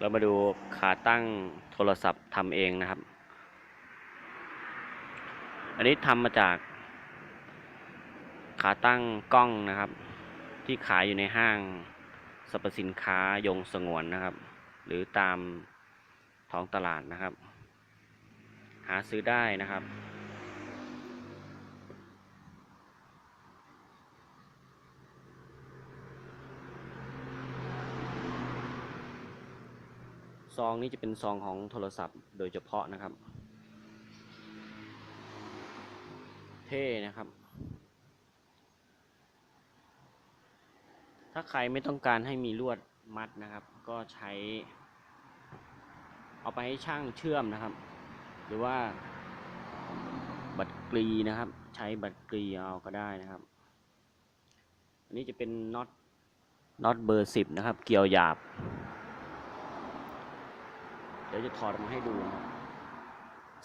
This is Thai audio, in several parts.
เรามาดูขาตั้งโทรศัพท์ทำเองนะครับ อันนี้ทำมาจาก ขาตั้งกล้องนะครับ ที่ขายอยู่ในห้างสรรพสินค้ายงสงวนนะครับ หรือตามท้องตลาดนะครับ หาซื้อได้นะครับ ซองนี้จะเป็นซองของโทรศัพท์โดยเฉพาะนะครับ เท่นะครับ ถ้าใครไม่ต้องการให้มีลวดมัดนะครับ ก็ใช้ เอาไปให้ช่างเชื่อมนะครับ หรือว่าบัตรกรีนะครับ ใช้บัตรกรีเอาก็ได้นะครับ อันนี้จะเป็นน็อตน็อตเบอร์สิบนะครับ เกี่ยวหยาบ ดี๋ยวจะถอดออกมาให้ดูครับ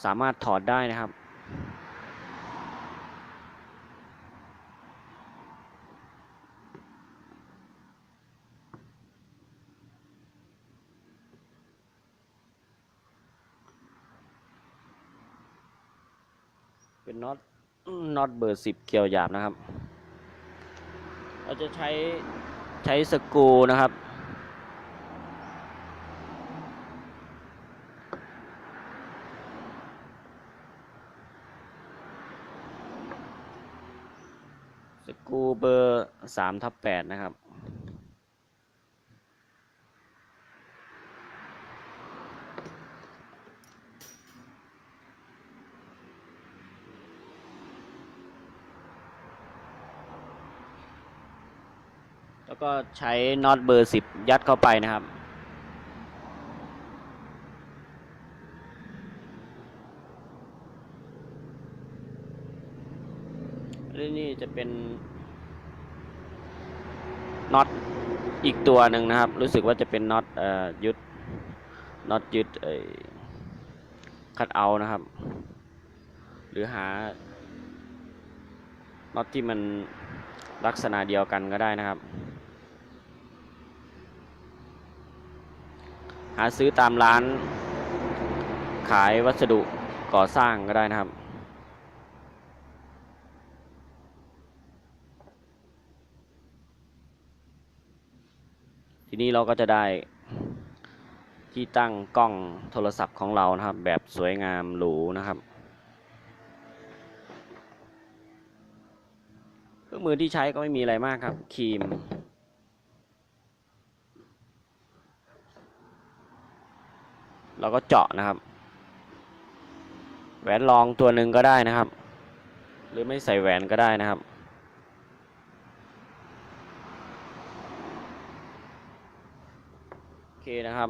สามารถถอดได้นะครับเป็นน็อตน็อตเบอร์สิบเกี่ยวหยาบนะครับ เราจะใช้ใช้สกรูนะครับ สกูเบอร์สามทับแปดนะครับ แล้วก็ใช้น็อตเบอร์สิบยัดเข้าไปนะครับ และนี่จะเป็นน็อตอีกตัวหนึ่งนะครับ รู้สึกว่าจะเป็นน็อตยึดน็อตยึดคัดเอานะครับ หรือหาน็อตที่มันลักษณะเดียวกันก็ได้นะครับ หาซื้อตามร้านขายวัสดุก่อสร้างก็ได้นะครับ ทีนี้เราก็จะได้ที่ตั้งกล้องโทรศัพท์ของเรานะครับ แบบสวยงามหรูนะครับเครื่องมือที่ใช้ก็ไม่มีอะไรมากครับครีม เราก็เจาะนะครับ แหวนรองตัวหนึ่งก็ได้นะครับ หรือไม่ใส่แหวนก็ได้นะครับ โอเค นะครับ